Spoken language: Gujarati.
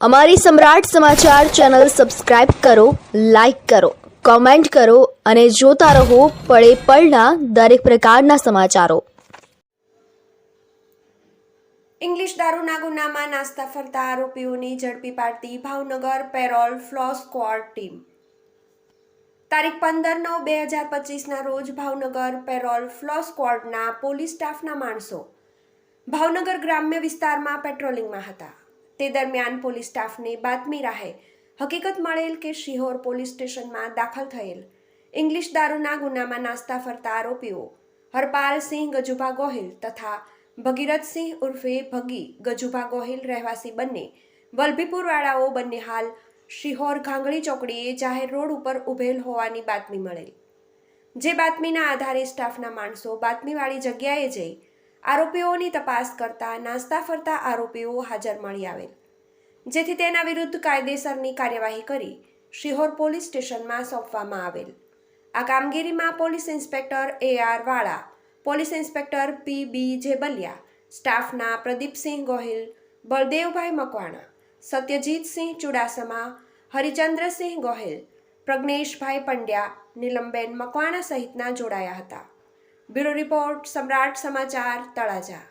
અમારી સમ્રાટ સમાચાર ચેનલ સબસ્ક્રાઇબ કરો, લાઇક કરો, કોમેન્ટ કરો અને જોતા રહો પળે પળના દરેક પ્રકારના સમાચારો. ઇંગ્લિશ દારૂના ગુનામાં નાસ્તા ફરતા આરોપીઓની ઝડપી પાડતી Bhavnagar parole furlough squad team. તારીખ પંદર નવ બે હજાર પચીસના રોજ ભાવનગર પેરોલ ફ્લો સ્ક્વોડના પોલીસ સ્ટાફના માણસો ભાવનગર ગ્રામ્ય વિસ્તારમાં પેટ્રોલિંગમાં હતા. તે દરમિયાન પોલીસ સ્ટાફને બાતમી રાહે હકીકત મળેલ કે શિહોર પોલીસ સ્ટેશનમાં દાખલ થયેલ ઇંગ્લિશ દારૂના ગુનામાં નાસ્તા ફરતા આરોપીઓ હરપાલસિંહ ગજુભા ગોહિલ તથા ભગીરથસિંહ ઉર્ફે ભગી ગજુભા ગોહિલ રહેવાસી બંને વલભીપુરવાળાઓ બંને હાલ શિહોર ઘાંગળી ચોકડીએ જાહેર રોડ ઉપર ઉભેલ હોવાની બાતમી મળેલ. જે બાતમીના આધારે સ્ટાફના માણસો બાતમીવાળી જગ્યાએ જઈ આરોપીઓની તપાસ કરતા નાસ્તા ફરતા આરોપીઓ હાજર મળી આવેલ. જેથી તેના વિરુદ્ધ કાયદેસરની કાર્યવાહી કરી શિહોર પોલીસ સ્ટેશનમાં સોંપવામાં આવેલ. આ કામગીરીમાં police inspector A R Vala, police inspector P B Jebaliya, સ્ટાફના પ્રદીપસિંહ ગોહિલ, બળદેવભાઈ મકવાણા, સત્યજીતસિંહ ચુડાસમા, હરિચંદ્રસિંહ ગોહિલ, પ્રજ્ઞેશભાઈ પંડ્યા, નીલમબેન મકવાણા સહિતના જોડાયા હતા. બ્યુરો રિપોર્ટ સમ્રાટ સમાચાર તળાજા.